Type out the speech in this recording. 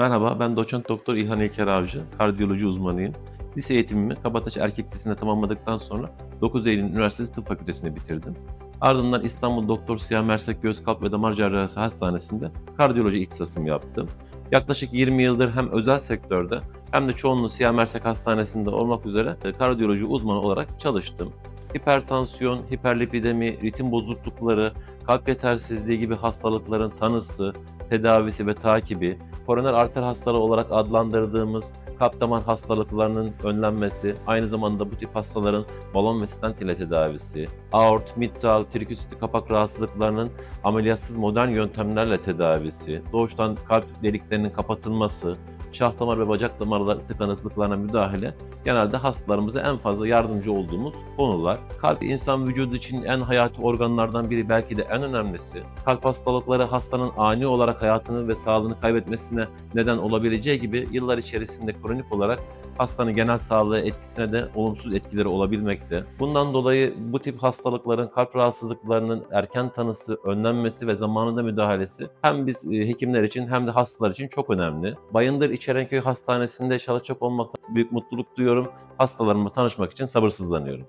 Merhaba, ben doçent doktor İlhan İlker Avcı, kardiyoloji uzmanıyım. Lise eğitimimi Kabataş Erkek Lisesi'nde tamamladıktan sonra 9 Eylül Üniversitesi Tıp Fakültesini bitirdim. Ardından İstanbul Doktor Siyah Mersek Göğüs Kalp ve Damar Cerrahisi Hastanesi'nde kardiyoloji ihtisasımı yaptım. Yaklaşık 20 yıldır hem özel sektörde hem de çoğunluğu Siyah Mersek Hastanesi'nde olmak üzere e, kardiyoloji uzmanı olarak çalıştım. Hipertansiyon, hiperlipidemi, ritim bozuklukları, kalp yetersizliği gibi hastalıkların tanısı, tedavisi ve takibi, koroner arter hastalığı olarak adlandırdığımız kalp damar hastalıklarının önlenmesi, aynı zamanda bu tip hastaların balon ve stent ile tedavisi, aort, mitral, triküsitli kapak rahatsızlıklarının ameliyatsız modern yöntemlerle tedavisi, doğuştan kalp deliklerinin kapatılması, şah damar ve bacak damarları tıkanıklıklarına müdahale genelde hastalarımıza en fazla yardımcı olduğumuz konular. Kalp insan vücudu için en hayati organlardan biri belki de en önemlisi. Kalp hastalıkları hastanın ani olarak hayatını ve sağlığını kaybetmesine neden olabileceği gibi yıllar içerisinde kronik olarak hastanın genel sağlığı etkisine de olumsuz etkileri olabilmekte. Bundan dolayı bu tip hastalıkların, kalp rahatsızlıklarının erken tanısı, önlenmesi ve zamanında müdahalesi hem biz e, hekimler için hem de hastalar için çok önemli. Bayındır İçerenköy Hastanesi'nde çalışacak olmaktan büyük mutluluk duyuyorum. Hastalarımla tanışmak için sabırsızlanıyorum.